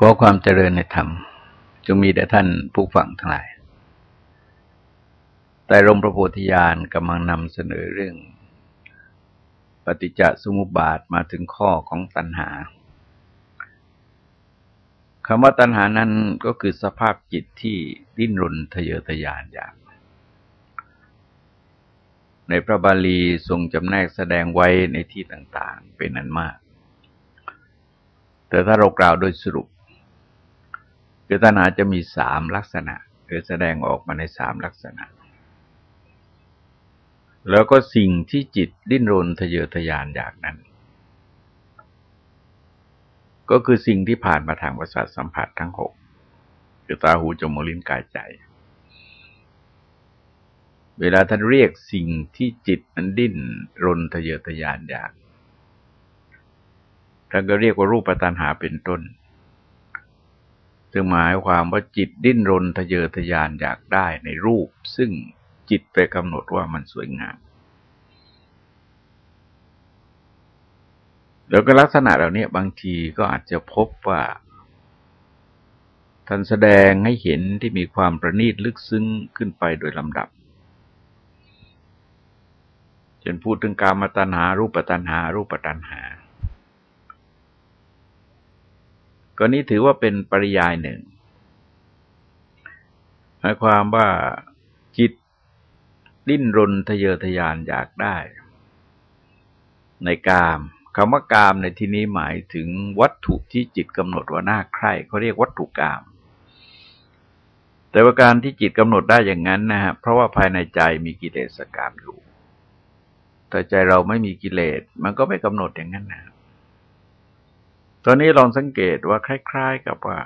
ขอความเจริญในธรรมจงมีแด่ท่านผู้ฟังทั้งหลาย แต่รมพระโพธิญาณกำลังนำเสนอเรื่อง ปฏิจจสมุปบาทมาถึงข้อของตัณหาคำว่าตัณหานั้นก็คือสภาพจิตที่ดิ้นรนทะเยอทะยานอยาก ในพระบาลีทรงจำแนกแสดงไว้ในที่ต่างๆเป็นนั้นมาก แต่ถ้าเรากล่าวโดยสรุป คือตัณหาจะมีสามลักษณะคือแสดงออกมาในสามลักษณะ แล้วก็สิ่งที่จิตดิ้นรนทะเยอทะยานอยากนั้น ก็คือสิ่งที่ผ่านมาทางประสาทสัมผัสทั้งหกคือตาหูจมูกลิ้นกายใจ เวลาท่านเรียกสิ่งที่จิตมันดิ้นรนทะเยอทะยานอยากท่านก็เรียกว่ารูปตัณหาเป็นต้น ซึ่งหมายความว่าจิตดิ้นรนทะเยอทะยานอยากได้ในรูป ซึ่งจิตไปกำหนดว่ามันสวยงามแล้วก็ลักษณะเหล่านี้บางทีก็อาจจะพบว่า ท่านแสดงให้เห็นที่มีความประณีตลึกซึ้งขึ้นไปโดยลำดับเช่นพูดถึงการมาตัณหารูปตัณหา รูปตัณหา ก็นี้ถือว่าเป็นปริยายหนึ่ง หมายความว่าจิตดิ้นรนทะเยอทะยานอยากได้ ในกามคำว่ากามในที่นี้หมายถึงวัตถุที่จิตกำหนดว่าน่าใคร่เขาเรียกวัตถุกาม แต่ว่าการที่จิตกำหนดได้อย่างนั้นนะฮะเพราะว่าภายในใจมีกิเลสกามอยู่แต่ใจเราไม่มีกิเลสมันก็ไม่กำหนดอย่างนั้นนะ ตอนนี้ลองสังเกตว่าคล้าย ๆ กับว่า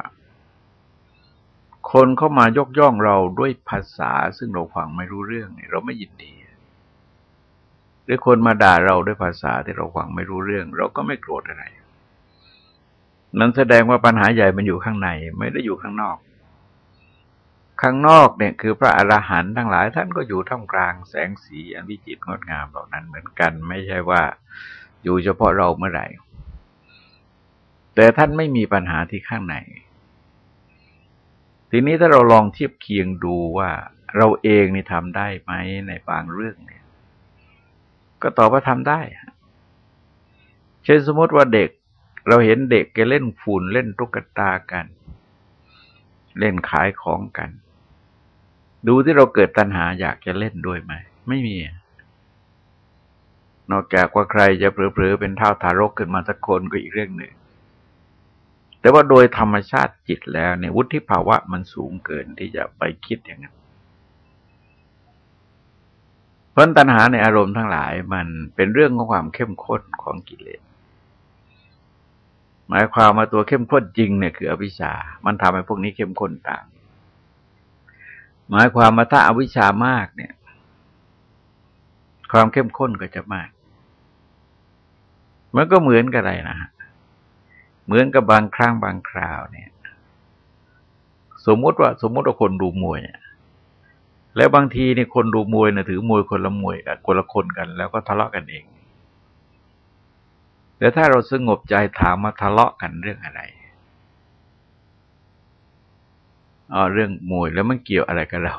คนเข้ามายกย่องเราด้วยภาษาซึ่งเราฟังไม่รู้เรื่องเราไม่ยินดีหรือคนมาด่าเราด้วยภาษาที่เราฟังไม่รู้เรื่อง เราก็ไม่โกรธอะไรนั้นแสดงว่าปัญหาใหญ่มันอยู่ข้างในไม่ได้อยู่ข้างนอก ข้างนอกเนี่ยคือพระอรหันต์ทั้งหลาย ท่านก็อยู่ท่ามกลางแสงสีอันวิจิตรงดงามเหล่านั้นเหมือนกัน ไม่ใช่ว่าอยู่เฉพาะเราเมื่อไหร่ แต่ท่านไม่มีปัญหาที่ข้างใน ทีนี้ถ้าเราลองเทียบเคียงดูว่าเราเองนี่ทำได้ไหมในบางเรื่องเนี่ย ก็ตอบว่าทำได้ เช่นสมมติว่าเด็ก เราเห็นเด็กแกเล่นฝุ่นเล่นตุ๊กตากัน เล่นขายของกัน ดูที่เราเกิดตัณหาอยากจะเล่นด้วยไหม ไม่มี นอกจากว่าใครจะเผลอๆเป็นเท่าทารกขึ้นมาสักคนก็อีกเรื่องหนึ่ง แต่ว่าโดยธรรมชาติจิตแล้วเนี่ยวุฒิภาวะมันสูงเกินที่จะไปคิดอย่างนั้นเพราะตัณหาในอารมณ์ทั้งหลายมันเป็นเรื่องของความเข้มข้นของกิเลส หมายความมาตัวเข้มข้นจริงเนี่ยคืออวิชชา มันทำให้พวกนี้เข้มข้นต่าง หมายความมาถ้าอาวิชชามากเนี่ย ความเข้มข้นก็จะมาก มันก็เหมือนกับอะไรนะฮะ เหมือนกับบางครั้งบางคราวเนี่ย สมมติว่าสมมติว่าคนดูมวยแล้วบางทีเนี่ยคนดูมวยเนะถือมวยคนละมวยคนละคนกัน แล้วก็ทะเลาะกันเองแต่ถ้าเราสงบใจถามมาทะเลาะกันเรื่องอะไรอ๋อเรื่องมวยแล้วมันเกี่ยวอะไรกับเรา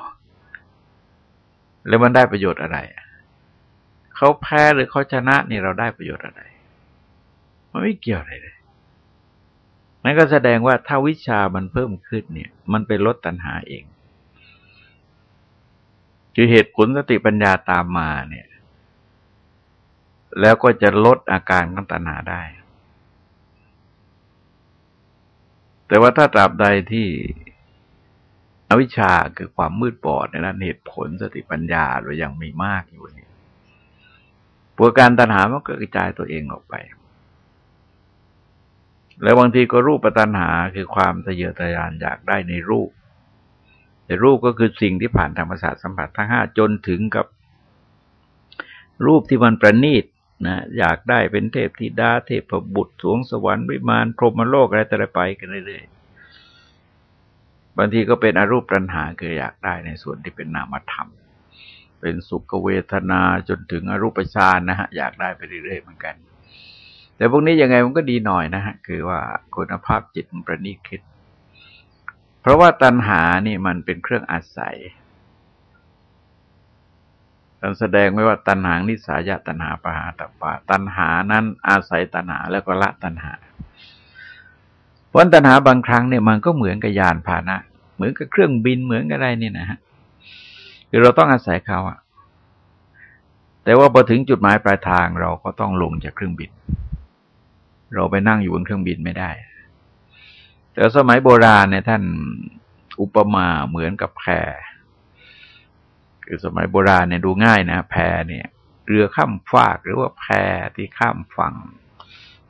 แล้วมันได้ประโยชน์อะไรเขาแพ้หรือเขาชนะนี่เราได้ประโยชน์อะไร มันไม่เกี่ยวอะไรเลย นั่นก็แสดงว่าถ้าวิชามันเพิ่มขึ้นเนี่ย มันไปลดตัณหาเอง คือเหตุผลสติปัญญาตามมาเนี่ย แล้วก็จะลดอาการของตัณหาได้ แต่ว่าถ้าตราบใดที่อวิชชาคือความมืดบอดในนั้นเหตุผลสติปัญญาเรายังมีมากอยู่นี่ปวการตัณหามันก็กระจายตัวเองออกไป แล้วบางทีก็รูปปัตนหาคือความทะเยอทะยานอยากได้ในรูป แต่รูปก็คือสิ่งที่ผ่านธรรมศาสตร์สัมผัสทั้งห้าจนถึงกับ รูปที่มันประณีตนะอยากได้เป็นเทพธิดาเทพบุตรสวงสวรรค์วิมานพรหมโลกอะไรแต่ละไปกันเรื่อยๆบางทีก็เป็นอรูปปัญหาคืออยากได้ในส่วนที่เป็นนามธรรม เป็นสุขเวทนาจนถึงอรูปฌานนะฮะอยากได้ไปเรื่อยๆเหมือนกัน แต่พวกนี้ยังไงมันก็ดีหน่อยนะฮะ คือว่าคุณภาพจิตมันประณีตขึ้น เพราะว่าตัณหานี่มันเป็นเครื่องอาศัยท่านแสดงไว้ว่าตัณหานิสายะตัณหาปหาตปาตัณหานั้นอาศัยตัณหาแล้วก็ละตัณหาเพราะตัณหาบางครั้งเนี่ยมันก็เหมือนกับยานพาหนะ เหมือนกับเครื่องบินเหมือนกับอะไรนี่นะฮะคือเราต้องอาศัยเขาอะแต่ว่าพอถึงจุดหมายปลายทางเราก็ต้องลงจากเครื่องบิน เราไปนั่งอยู่บนเครื่องบินไม่ได้ แต่สมัยโบราณเนี่ยท่านอุปมาเหมือนกับแพคือสมัยโบราณเนี่ยดูง่ายนะแพเนี่ย เรือข้ามฟากหรือว่าแพที่ข้ามฝั่ง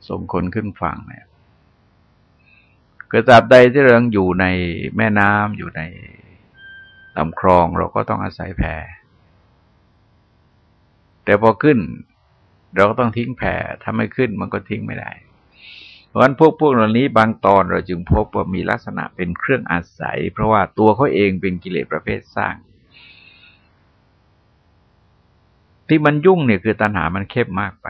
ส่งคนขึ้นฝั่งเนี่ยกิดตราบใดที่เราอยู่ในแม่น้ำอยู่ในลำคลองเราก็ต้องอาศัยแพแต่พอขึ้น เราก็ต้องทิ้งแพถ้าไม่ขึ้นมันก็ทิ้งไม่ได้ เพราะฉะนั้นพวกพวกเหล่านี้บางตอนเราจึงพบว่ามีลักษณะเป็นเครื่องอาศัย เพราะว่าตัวเขาเองเป็นกิเลสประเภทสร้าง ที่มันยุ่งเนี่ยคือตัณหามันเข้มมากไป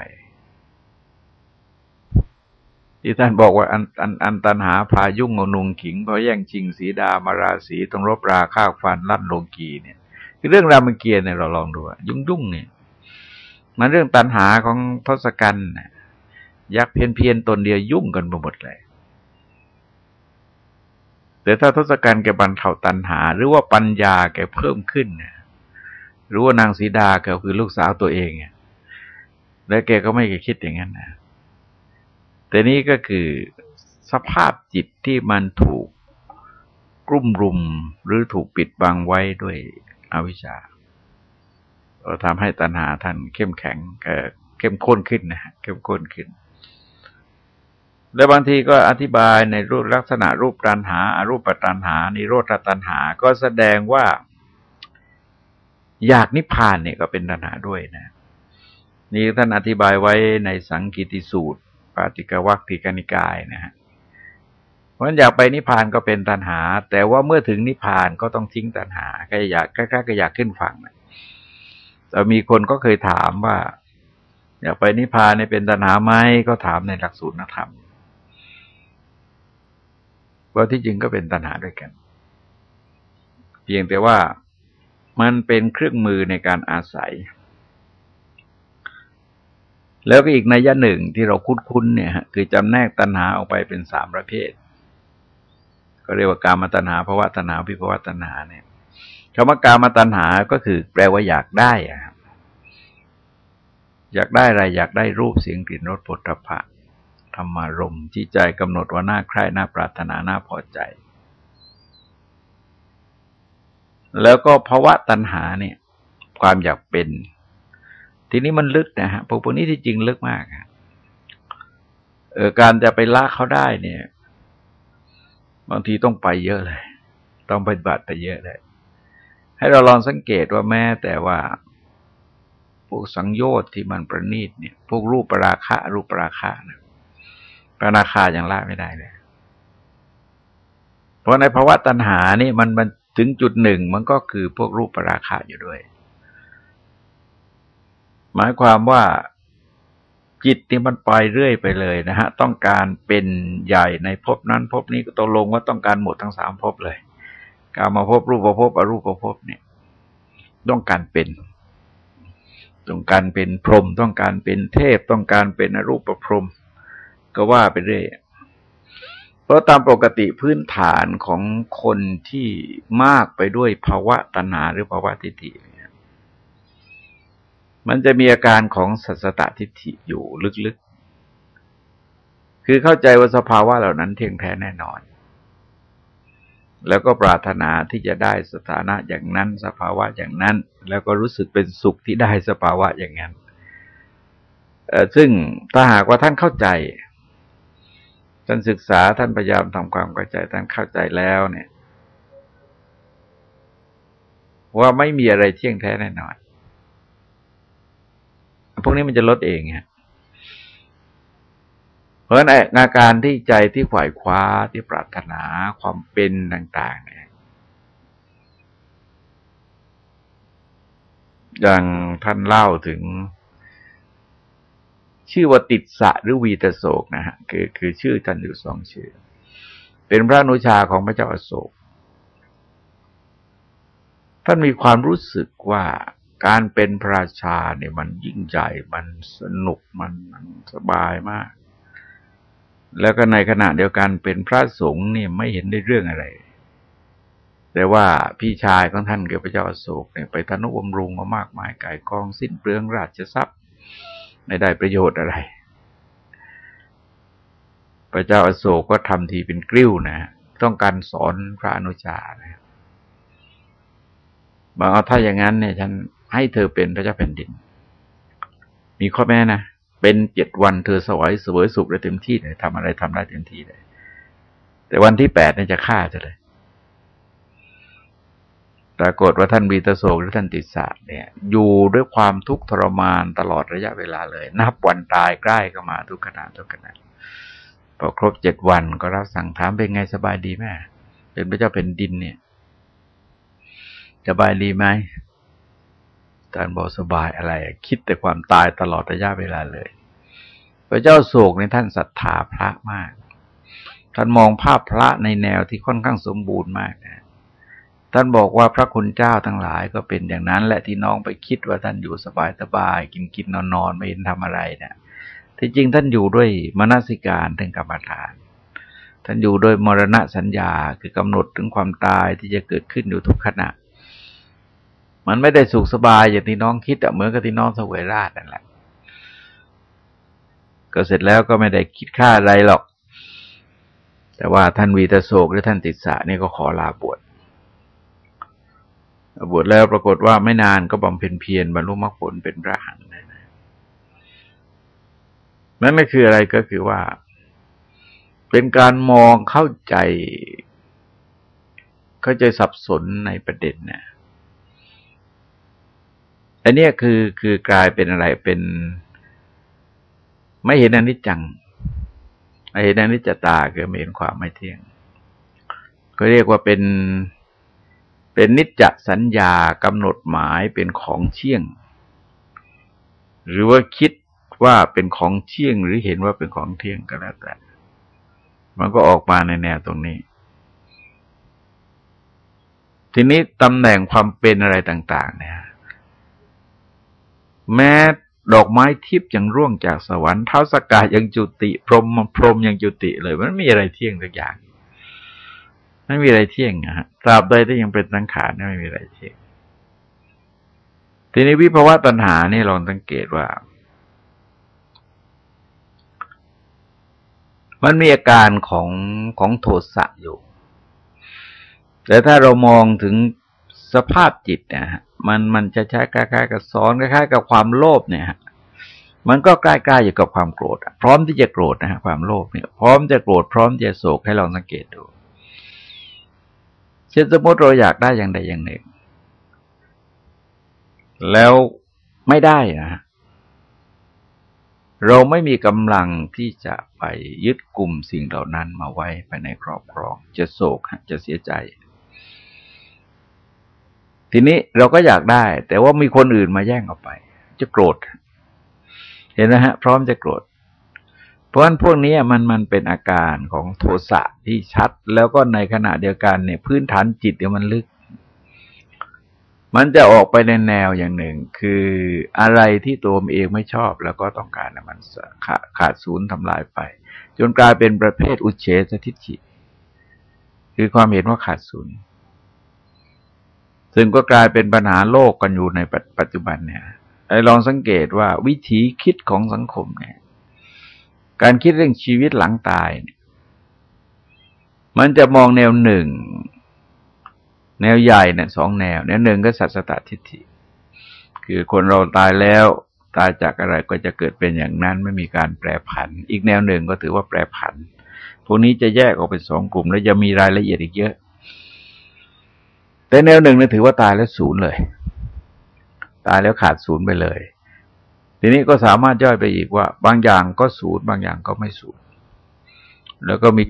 ที่ท่านบอกว่าอันอันอันตัณหาพายุ่งงนุงขิงเพราะแย่งชิงสีดามาราศีตรงรบราข้าวฟันลั่นโลกีเนี่ยคือเรื่องรามเกียรติเนี่ยเราลองดูยุ่งยุ่งเนี่ย มันเรื่องตัณหาของทศกัณฐ์ยั กษ์เพียนเพียนตนเดียวยุ่งกันไปหมดเลย แต่ถ้าทศกัณฐ์แกบรรเทาตัณหา หรือว่าปัญญาแกเพิ่มขึ้นเนี่ยรู้ว่านางสีดาแกคือลูกสาวตัวเองแล้วแกก็ไม่เคยคิดอย่างนั้นนะแต่นี้ก็คือสภาพจิตที่มันถูกกลุ่มรุมหรือถูกปิดบังไว้ด้วยอวิชชาเราทำให้ตัณหาท่านเข้มแข็งเข้มข้นขึ้นนะเข้มข้นขึ้น แล้วบางทีก็อธิบายในรูปลักษณะรูปตัณหาอารูปตัณหา นิโรธตัณหา ก็แสดงว่า อยากนิพพานเนี่ยก็เป็นตัณหาด้วยนะ นี่ท่านอธิบายไว้ในสังกิติสูตร ปาติกวัคติกนิกายนะฮะเพราะฉะนั้นอยากไปนิพพานก็เป็นตัณหา แต่ว่าเมื่อถึงนิพพานก็ต้องทิ้งตัณหาก็อยากกล้ๆก็อยากขึ้นฝั่งนะแต่มีคนก็เคยถามว่า อยากไปนิพพานเนี่ยเป็นตัณหาไหมก็ถามในหลักสูตรนักธรรม ว่าที่จริงก็เป็นตัณหาด้วยกัน เพียงแต่ว่ามันเป็นเครื่องมือในการอาศัย แล้วก็อีกนัยยะหนึ่งที่เราคุ้นๆเนี่ยคือจำแนกตัณหาออกไปเป็นสามประเภท ก็เรียกว่าการมาตัณหาภาวะตัณหาวิภวะตัณหาเนี่ยคำว่าการมาตัณหาก็คือแปลว่าอยากได้อะอยากได้อะไรอยากได้รูปเสียงกลิ่นรสผลพระ ธรรมารมที่ใจกำหนดว่าน่าใคร่น่าปรารถนาน่าพอใจ แล้วก็ภาวะตัณหาเนี่ย ความอยากเป็น ทีนี้มันลึกนะฮะพวกพวกนี้ที่จริงลึกมากเออการจะไปละเขาได้เนี่ย บางทีต้องไปเยอะเลย ต้องปฏิบัติไปเยอะเลย ให้เราลองสังเกตว่าแม้แต่ว่าพวกสังโยชน์ที่มันประณีตเนี่ย พวกรูปปราคะ รูปปราคะนะ ปราคายังละไม่ได้เลย เพราะในภาวะตัณหานี่มันมันถึงจุดหนึ่งมันก็คือพวกรูปปราคาอยู่ด้วย หมายความว่าจิตนี่มันไปเรื่อยไปเลยนะฮะ ต้องการเป็นใหญ่ในภพนั้นภพนี้ก็ตกลงว่าต้องการหมดทั้งสามภพเลย การมาพบรูปภพอรูปภพเนี่ย ต้องการเป็น ต้องการเป็นพรหมต้องการเป็นเทพต้องการเป็นอรูปประพรหม ก็ว่าไปเรื่อยเพราะตามปกติพื้นฐานของคนที่มากไปด้วยภาวะตัณหาหรือภาวะทิฏฐิมันจะมีอาการของสัสตตทิฏฐิอยู่ลึกๆ คือเข้าใจว่าสภาวะเหล่านั้นเที่ยงแท้แน่นอน แล้วก็ปรารถนาที่จะได้สถานะอย่างนั้น สภาวะอย่างนั้น แล้วก็รู้สึกเป็นสุขที่ได้สภาวะอย่างนั้นซึ่งถ้าหากว่าท่านเข้าใจ ท่านศึกษาท่านพยายามทำความเข้าใจท่านเข้าใจแล้วเนี่ย ว่าไม่มีอะไรเที่ยงแท้แน่นอนพวกนี้มันจะลดเองฮะเพราะฉะนั้นอาการที่ใจที่ขวายคว้าที่ปรารถนาความเป็นต่าง ๆ เนี่ย อย่างท่านเล่าถึง ชื่อว่าติดสะหรือวีตโศกนะฮะคือคือชื่อท่านอยู่สองชื่อ เป็นพระนุชาของพระเจ้าอโศกท่านมีความรู้สึกว่าการเป็นพระราชาเนี่ยมันยิ่งใหญ่มันสนุกมันมันสบายมาก แล้วก็ในขณะเดียวกันเป็นพระสงฆ์เนี่ยไม่เห็นได้เรื่องอะไร แต่ว่าพี่ชายของท่านเกิดพระเจ้าอโศกเนี่ยไปทนุบำรุงมามากมายกายกองสิ้นเปลืองราชทรัพย์ ไม่ได้ประโยชน์อะไร พระเจ้าอโศกก็ทำทีเป็นกลิ้วนะต้องการสอนพระอนุชานะบอกเอาถ้าอย่างนั้นเนี่ยฉันให้เธอเป็นพระเจ้าแผ่นดิน มีข้อแม้นะ เป็นเจ็ดวันเธอสวยสวยสุขได้เต็มที่เลยทำอะไรทำได้เต็มที่เลย แต่วันที่แปดเนี่ยจะฆ่าจะเลย ปรากฏว่าท่านบีตโศกหรือท่านติสาเนี่ยอยู่ด้วยความทุกข์ทรมานตลอดระยะเวลาเลย นับวันตายใกล้เข้ามาทุกขณะทุกขณะพอครบเจ็ดวันก็รับสั่งถามเป็นไงสบายดีแม่เป็นพระเจ้าแผ่นดินเนี่ย สบายดีไหมท่านบอกสบายอะไร คิดแต่ความตายตลอดระยะเวลาเลย พระเจ้าโศกในท่านศรัทธาพระมาก ท่านมองภาพพระในแนวที่ค่อนข้างสมบูรณ์มากนะ ท่านบอกว่าพระคุณเจ้าทั้งหลายก็เป็นอย่างนั้น และที่น้องไปคิดว่าท่านอยู่สบายสบายกินกินนอนนอนไม่เห็นทำอะไรเนะี่ยที่จริงท่านอยู่ด้วยมนสิการถึงกรรมฐาน ท่านอยู่โดยมรณะสัญญาคือกำหนดถึงความตายที่จะเกิดขึ้นอยู่ทุกขณะ มันไม่ได้สุขสบายอย่างที่น้องคิดอะเหมือนกับที่น้องสวยราชนั่นแหละก็เสร็จแล้วก็ไม่ได้คิดค่าอะไรหรอก แต่ว่าท่านวีตโศกหรือท่านติดสะนี่ก็ขอลาบวช บวชแล้วปรากฏว่าไม่นานก็บำเพ็ญเพียรบรรลุมรรคผลเป็นพระหันนั่นก็คืออะไรก็คือว่า เป็นการมองเข้าใจ เข้าใจสับสนในประเด็นนี่ยอันนี้คือคือกลายเป็นอะไรเป็น ไม่เห็นอนิจจังไม่เห็นอนิจจตาคือไม่เห็นความไม่เที่ยงก็เรียกว่าเป็น เป็นนิจจสัญญากำหนดหมายเป็นของเชี่ยง หรือว่าคิดว่าเป็นของเชี่ยงหรือเห็นว่าเป็นของเที่ยงก็แล้วแต่ มันก็ออกมาในแนวตรงนี้ ทีนี้ตำแหน่งความเป็นอะไรต่าง ๆ เนี่ย แม้ดอกไม้ทิพย์ยังร่วงจากสวรรค์เท้าสกายังจุติ พรหมพรหมยังจุติเลย มันไม่มีอะไรเที่ยงสักอย่าง ไม่มีอะไรเที่ยงนะฮะตราบใดที่ยังเป็นสังขารไม่มีอะไรเที่ยง ทีนี้วิภาวะตัณหานี่ลองสังเกตว่า มันมีอาการของของโทสะอยู่ แต่ถ้าเรามองถึงสภาพจิตเนะฮะมันมันจะใช้คล้ายๆกับซ้อนคล้ายๆกับความโลภเนี่ยฮะมันก็ใกล้ๆอยู่กับความโกรธ พร้อมที่จะโกรธนะฮะความโลภเนี่ย พร้อมจะโกรธพร้อมจะโศกให้ลองสังเกตดู เช่นสมมติเราอยากได้อย่างใดอย่างหนึ่ง แล้วไม่ได้นะเราไม่มีกำลังที่จะไปยึดกลุ่มสิ่งเหล่านั้นมาไว้ภายในครอบครอง จะโศกจะเสียใจ ทีนี้เราก็อยากได้ แต่ว่ามีคนอื่นมาแย่งเอาไป จะโกรธ เห็นไหมฮะ พร้อมจะโกรธ เพราะฉะนั้นพวกนี้มันมันเป็นอาการของโทสะที่ชัด แล้วก็ในขณะเดียวกันเนี่ยพื้นฐานจิตเนี่ยมันลึก มันจะออกไปในแนวอย่างหนึ่ง คืออะไรที่ตัวเองไม่ชอบ แล้วก็ต้องการมันขาขาดศูนย์ทำลายไป จนกลายเป็นประเภทอุเฉสทิฏฐิคือความเห็นว่าขาดศูนย์ซึ่งก็กลายเป็นปัญหาโลกกันอยู่ในปัจจุบันเนี่ยลองสังเกตว่าวิธีคิดของสังคมเนี่ย การคิดเรื่องชีวิตหลังตายเนี่ยมันจะมองแนวหนึ่ง แนวใหญ่เนี่ยสองแนว แนวหนึ่งก็สัตสตทิฏฐิ คือคนเราตายแล้วตายจากอะไรก็จะเกิดเป็นอย่างนั้นไม่มีการแปรผัน อีกแนวหนึ่งก็ถือว่าแปรผัน พวกนี้จะแยกออกเป็นสองกลุ่ม แล้วจะมีรายละเอียดอีกเยอะ แต่แนวหนึ่งเนี่ยถือว่าตายแล้วศูนย์เลย ตายแล้วขาดศูนย์ไปเลย ทีนี้ก็สามารถย่อยไปอีกว่า บางอย่างก็ศูนย์บางอย่างก็ไม่ศูนย์แล้วก็มี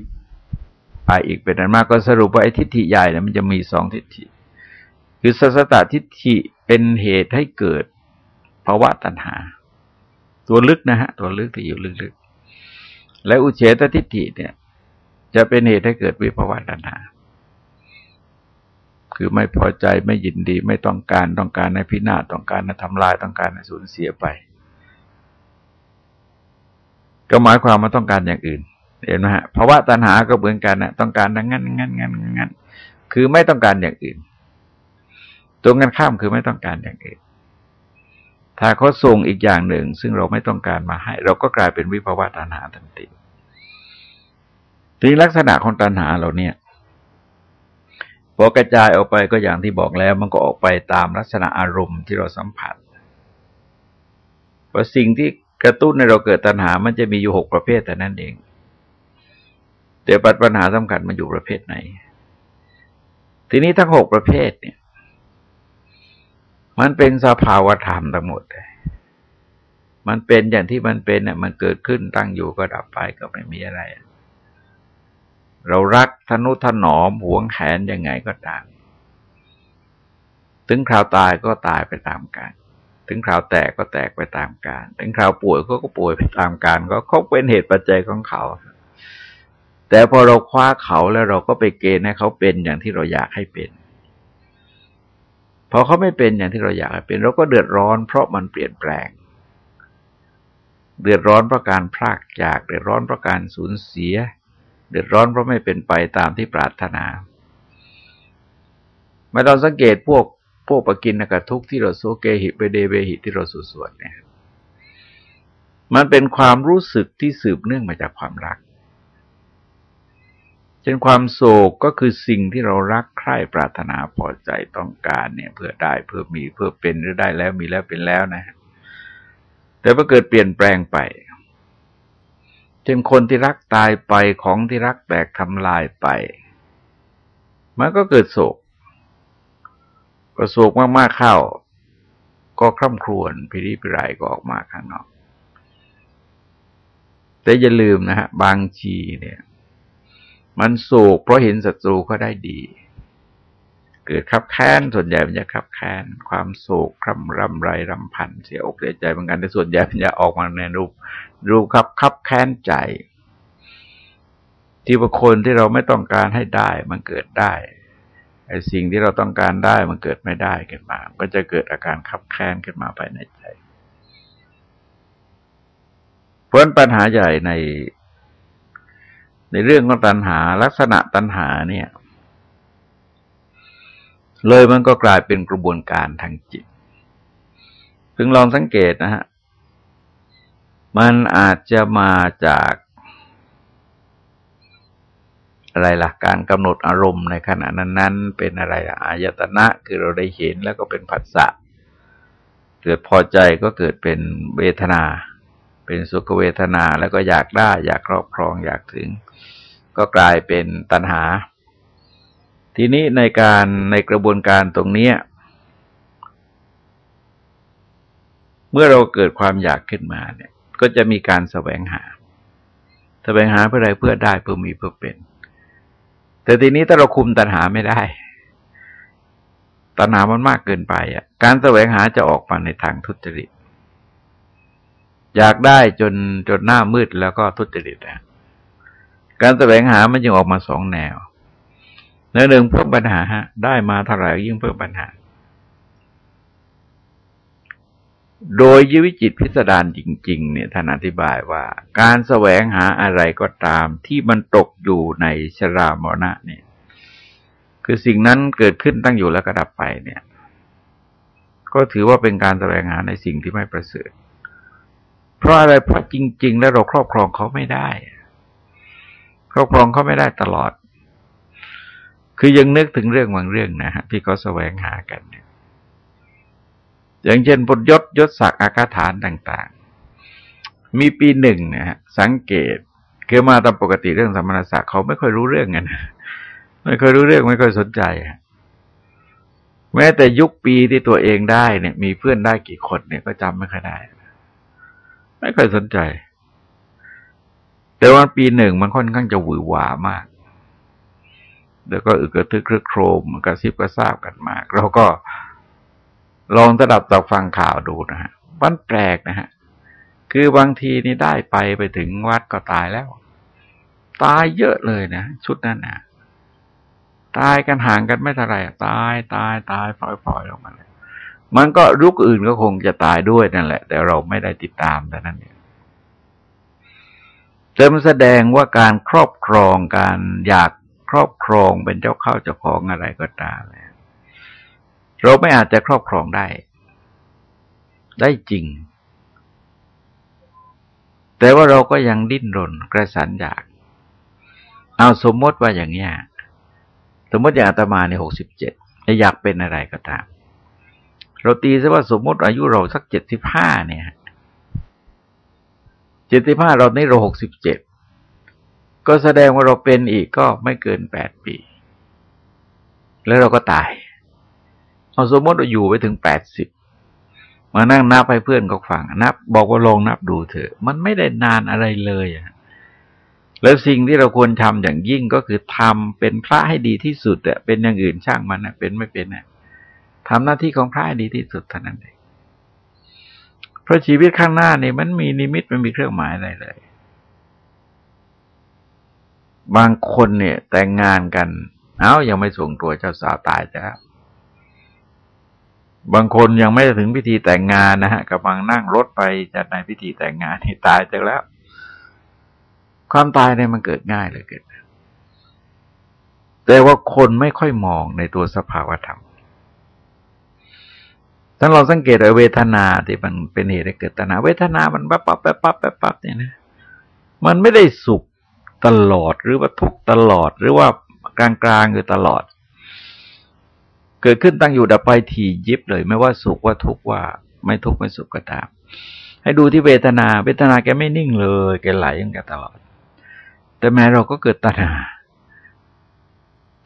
ไปอีกเป็นอันมากก็สรุปว่าไอ้ทิฏฐิใหญ่เนี่ยมันจะมีสองทิฏฐิ คือสัสตทิฏฐิเป็นเหตุให้เกิดภาวะตัณหาตัวตัวลึกนะฮะ ตัวลึกที่อยู่ลึกๆ และอุเฉตทิฏฐิเนี่ย จะเป็นเหตุให้เกิดวิภาวะตัณหา คือไม่พอใจไม่ยินดีไม่ต้องการต้องการในพินาศต้องการในทำลายต้องการในสูญเสียไป ก็หมายความว่าต้องการอย่างอื่น เห็นไหมฮะภาวะตัณหาก็เหมือนกันนะต้องการดังนั้นงั้นงั้นงั้นคือไม่ต้องการอย่างอื่น ตรงกันข้ามคือไม่ต้องการอย่างอื่น ถ้าเขาส่งอีกอย่างหนึ่ง ซึ่งเราไม่ต้องการมาให้ เราก็กลายเป็นวิภาวะตัณหาทันทีทีลักษณะของตัณหาเราเนี่ยพอกระจายออกไปก็อย่างที่บอกแล้ว มันก็ออกไปตามลักษณะอารมณ์ที่เราสัมผัสว่าสิ่งที่ กระตุ้นในเราเกิดตัณหา มันจะมีอยู่หกประเภทแต่นั่นเอง แต่ปัดปัญหาสำคัญมันอยู่ประเภทไหน ทีนี้ทั้งหกประเภทเนี่ย มันเป็นสภาวธรรมทั้งหมดเลยมันเป็นอย่างที่มันเป็นเนี่ยมันเกิดขึ้นตั้งอยู่ก็ดับไปก็ไม่มีอะไร เรารักทนุถนอมหวงแขนยังไงก็ตาม ถึงคราวตายก็ตายไปตามกัน ถึงคราวแตกก็แตกไปตามการ ถึงคราวป่วยก็ก็ป่วยไปตามการก็เขาเป็นเหตุปัจจัยของเขา แต่พอเราคว้าเขาแล้วเราก็ไปเกณฑ์ให้เขาเป็นอย่างที่เราอยากให้เป็น พอเขาไม่เป็นอย่างที่เราอยากให้เป็น เราก็เดือดร้อน เพราะมันเปลี่ยนแปลง เดือดร้อนเพราะการพลากจาก เดือดร้อนเพราะการสูญเสีย เดือดร้อนเพราะไม่เป็นไปตามที่ปรารถนามาเราสังเกตพวก วกปกินกทุกที่เราโซเกหิเปเดเวหิที่เราสสวดเนี่ย มันเป็นความรู้สึกที่สืบเนื่องมาจากความรักเช่นความโศกก็คือสิ่งที่เรารักใคร่ปรารถนาพอใจต้องการเนี่ย เพื่อได้เพื่อมีเพื่อเป็นหรือได้แล้วมีแล้วเป็นแล้วนะ แต่พอเกิดเปลี่ยนแปลงไปเช่นคนที่รักตายไปของที่รักแตกทำลายไป มันก็เกิดโศก ก็โศกมากๆเข้า ก็คร่ำครวญพิริพิไรก็ออกมาข้างนอก แต่อย่าลืมนะฮะ บางทีเนี่ย มันโศกเพราะเห็นศัตรูเขาได้ดี เกิดขับแค้นส่วนใหญ่มันจะขับแค้นความโศกคร่ำรำไรรำพันเสียอกเสียใจเหมือนกันแต่ส่วนใหญ่มันจะออกมาในรูป รูปขับขับแค้นใจที่บุคคลที่เราไม่ต้องการให้ได้มันเกิดได้ ไอ้สิ่งที่เราต้องการได้มันเกิดไม่ได้ขึ้นมา ก็จะเกิดอาการขับแค้นขึ้นมาภายในใจ เพราะปัญหาใหญ่ใน ในเรื่องของตัณหาลักษณะตัณหาเนี่ย เลยมันก็กลายเป็นกระบวนการทางจิตพึงลองสังเกตนะฮะมันอาจจะมาจาก อะไรล่ะการกำหนดอารมณ์ในขณะนั้นๆ เป็นอะไรอายตนะคือเราได้เห็นแล้วก็เป็นผัสสะเกิดพอใจก็เกิดเป็นเวทนา เป็นสุขเวทนาแล้วก็อยากได้ อยากครอบครองอยากถึง ก็กลายเป็นตัณหา ทีนี้ในการในกระบวนการตรงนี้เมื่อเราเกิดความอยากขึ้นมาเนี่ย ก็จะมีการแสวงหา แสวงหาเพื่ออะไรเพื่อได้เพื่อมีเพื่อเป็น แต่ทีนี้ถ้าเราคุมตัณหาไม่ได้ ตัณหามันมากเกินไปอะ การแสวงหาจะออกมาในทางทุจริต อยากได้จนจนหน้ามืดแล้วก็ทุจริตอะการแสวงหามันจึงออกมาสองแนวแนวหนึ่งเพิ่มปัญหาฮะได้มาเท่าไหร่ยิ่งเพิ่มปัญหา โดยยิวิจิตพิสดารจริง ๆ เนี่ยท่านอธิบายว่าการแสวงหาอะไรก็ตามที่มันตกอยู่ในชรามรณะเนี่ย คือสิ่งนั้นเกิดขึ้นตั้งอยู่แล้วก็ดับไปเนี่ย ก็ถือว่าเป็นการแสวงหาในสิ่งที่ไม่ประเสริฐเพราะอะไรเพราะจริง ๆ แล้วเราครอบครองเขาไม่ได้ ครอบครองเขาไม่ได้ตลอด คือยังนึกถึงเรื่องบางเรื่องนะฮะที่เขาแสวงหากันเนี่ย อย่างเช่นบทยศยศศักดิ์อาคาฐานต่าง ๆ มีปีหนึ่งนะฮะสังเกตคือมาตามปกติเรื่องสมณศักดิ์เขาไม่ค่อยรู้เรื่องกันไม่ค่อยรู้เรื่องไม่ค่อยสนใจแม้แต่ยุคปีที่ตัวเองได้เนี่ย มีเพื่อนได้กี่คนเนี่ยก็จำไม่ค่อยได้ ไม่ค่อยสนใจ แต่ว่าปีหนึ่งมันค่อนข้างจะหวือหวามากแล้วก็อึกระทึกครึกโครมกระซิบกระซาบกันมาก เราก็ ลองสดับตับฟังข่าวดูนะฮะมันแปลกนะฮะ คือบางทีนี่ได้ไปไปถึงวัดก็ตายแล้ว ตายเยอะเลยนะ ชุดนั้นนะตายกันห่างกันไม่เท่าไหร่ตายตายตายปล่อยปล่อยลงมาเลยมันก็รุกอื่นก็คงจะตายด้วยนั่นแหละ แต่เราไม่ได้ติดตามแต่นั้นเองแต่มันแสดงว่าการครอบครองการอยากครอบครองเป็นเจ้าเข้าเจ้าของอะไรก็ตามแล้ว เราไม่อาจจะครอบครองได้ ได้จริง แต่ว่าเราก็ยังดิ้นรนกระสันอยาก เอาสมมติว่าอย่างเนี้ยสมมติอย่างอาตมาในหกสิบเจ็ดอยากเป็นอะไรก็ตาม เราตีซะว่าสมมติอายุเราสักเจ็ดสิบห้าเนี่ยเจ็ดสิบห้าเราในเราหกสิบเจ็ดก็แสดงว่าเราเป็นอีกก็ไม่เกินแปดปี แล้วเราก็ตาย เอาสมมติเราอยู่ไปถึงแปดสิบมานั่งนับให้เพื่อนก็ฟังนับ บอกว่าลองนับดูเถอะ มันไม่ได้นานอะไรเลยอะแล้วสิ่งที่เราควรทำอย่างยิ่งก็คือทำเป็นพระให้ดีที่สุดอะเป็นอย่างอื่นช่างมันอะเป็นไม่เป็นอะทำหน้าที่ของพระให้ดีที่สุดเท่านั้นเองเพราะชีวิตข้างหน้าเนี่ยมันมีนิมิตมันมีเครื่องหมายอะไรเลย บางคนเนี่ยแต่งงานกัน เอ้ายังไม่ส่งตัวเจ้าสาวตายจ้ะ บางคนยังไม่ถึงพิธีแต่งงานนะฮะกำลังนั่งรถไปจัดในพิธีแต่งงานที่ตายจากแล้ว ความตายเนี่ยมันเกิดง่ายเลยเกิด แต่ว่าคนไม่ค่อยมองในตัวสภาวธรรมถ้าเราสังเกตเวทนาที่มันเป็นเหตุให้เกิดตัณหาเวทนามันปั๊บปั๊บปั๊บปั๊บปั๊บปั๊บเนี่ยนะมันไม่ได้สุขตลอดหรือว่าทุกตลอดหรือว่ากลางกลางอยู่ตลอด เกิดขึ้นตั้งอยู่ดับไปทียิบเลย ไม่ว่าสุขว่าทุกข์ว่าไม่ทุกข์ไม่สุขก็ตาม ให้ดูที่เวทนา เวทนาแกไม่นิ่งเลยแกไหลยังแกตลอด แต่แม้เราก็เกิดตัณหา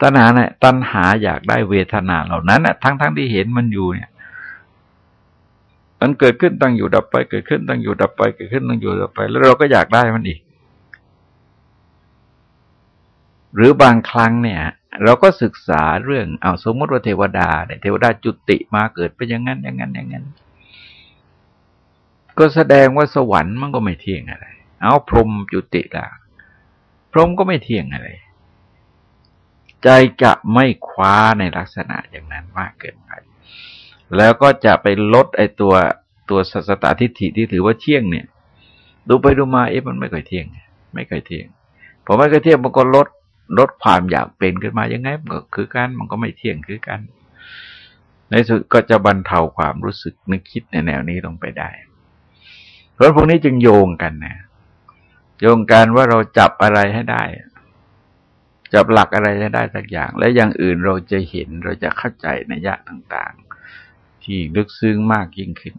ตัณหาเนี่ยตัณหาอยากได้เวทนาเหล่านั้นน่ะทั้งๆทที่เห็นมันอยู่เนี่ย มันเกิดขึ้นตั้งอยู่ดับไป เกิดขึ้นตั้งอยู่ดับไป เกิดขึ้นตั้งอยู่ดับไป แล้วเราก็อยากได้มันอีก หรือบางครั้งเนี่ย เราก็ศึกษาเรื่องเอาสมมติว่าเทวดาเนี่ยเทวดาจุติมาเกิดเป็นอย่างนั้นอย่างนั้นอย่างนั้น ก็แสดงว่าสวรรค์มันก็ไม่เที่ยงอะไร เอาพรหมจุติละพรหมก็ไม่เที่ยงอะไร ใจจะไม่คว้าในลักษณะอย่างนั้นมากเกินไป แล้วก็จะไปลดไอ้ตัวตัวสัสตตทิฏฐิที่ถือว่าเที่ยงเนี่ย ดูไปดูมาเอ๊ะมันไม่ค่อยเที่ยง ไม่ค่อยเที่ยงพอไม่ค่อยเที่ยงมันก็ลด ลดความอยากเป็นขึ้นมายังไงมันก็คือกันมันก็ไม่เที่ยงคือกัน ในสุดก็จะบรรเทาความรู้สึกนึกคิดในแนวนี้ลงไปได้เพราะพวกนี้จึงโยงกันนะโยงกันว่าเราจับอะไรให้ได้ จับหลักอะไรให้ได้สักอย่าง และอย่างอื่นเราจะเห็นเราจะเข้าใจในยะต่าง ๆ ที่ลึกซึ้งมากยิ่งขึ้น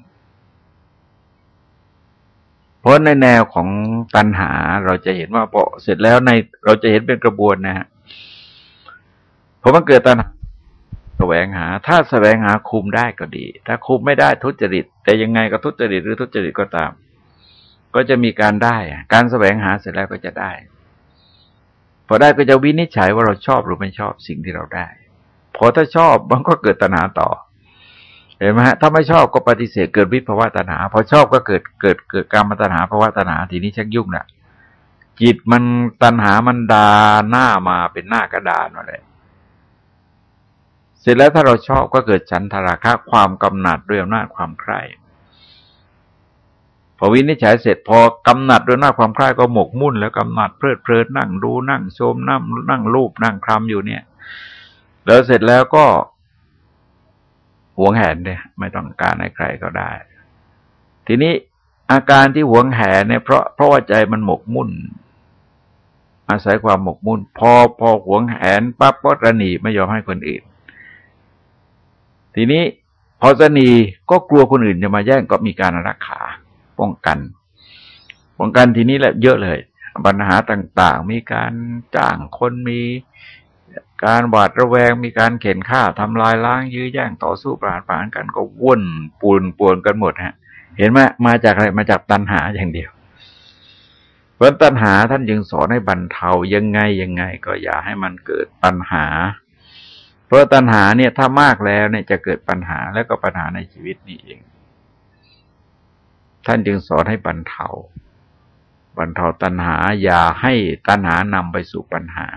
ราะในแนวของตัณหาเราจะเห็นว่าพอเสร็จแล้วในเราจะเห็นเป็นกระบวนนะฮะพอมันเกิดตัณหาแสวงหา ถ้าแสวงหาคุมได้ก็ดี ถ้าคุมไม่ได้ทุจริต แต่ยังไงก็ทุจริตหรือทุจริตก็ตาม ก็จะมีการได้ การแสวงหาเสร็จแล้วก็จะได้ พอได้ก็จะวินิจฉัยว่าเราชอบหรือไม่ชอบสิ่งที่เราได้ พอถ้าชอบมันก็เกิดตัณหาต่อ เห็นไหมฮะถ้าไม่ชอบก็ปฏิเสธเกิดวิภาวะตัณหาพอชอบก็เกิดเกิดเกิดกรรมตัณหาภาวะตัณหาทีนี้ชักยุ่งละจิตมันตัณหามันดาหน้ามาเป็นหน้ากระดานมาเลยเสร็จแล้วถ้าเราชอบก็เกิดฉันทราคะความกำหนัดด้วยอำนาจความใคร่พอวินิจฉัยเสร็จพอกำหนัดด้วยหน้าความใคร่ก็หมกมุ่น แล้วกำหนัดเพลิดเพลินนั่งดูนั่งชมนั่งนั่งรูปนั่งคลำอยู่เนี่ย แล้วเสร็จแล้วก็ หวงแหนเนี่ย ไม่ต้องการให้ใครก็ได้ ทีนี้อาการที่หวงแหนเนี่ยเพราะเพราะว่าใจมันหมกมุ่น อาศัยความหมกมุ่น พอพอหวงแหนปั๊บก็ระหนีไม่ยอมให้คนอื่น ทีนี้พอจะหนีก็กลัวคนอื่นจะมาแย่งก็มีการรักษาป้องกัน ป้องกันทีนี้แหละเยอะเลยปัญหาต่าง ๆ มีการจ้างคนมี การหวาดระแวงมีการเข็นฆ่าทำลายล้างยื้อแย่งต่อสู้ปราดปรานกันก็วุ่นปูนป่วนกันหมดฮะ เห็นไหมมาจากอะไรมาจากตัณหาอย่างเดียวเพราะตัณหาท่านจึงสอนให้บรรเทายังไงยังไง ก็อย่าให้มันเกิดปัญหา เพราะตัณหาเนี่ยถ้ามากแล้วเนี่ยจะเกิดปัญหาแล้วก็ปัญหาในชีวิตนี่เอง ท่านจึงสอนให้บรรเทาบรรเทาตัณหา อย่าให้ตัณหานำไปสู่ปัญหา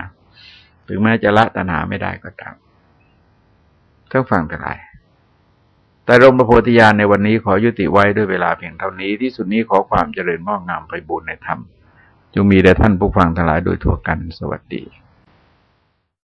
ถึงแม้จะละตัณหาไม่ได้ก็ตามทั้งฟังแต่ไรแต่รมพระโพธิญาณในวันนี้ขอยุติไว้ด้วยเวลาเพียงเท่านี้ที่สุดนี้ขอความเจริญมอกงามไปบุญในธรรมจงมีแด่ท่านผู้ฟังทั้งหลายโดยทั่วกันสวัสดี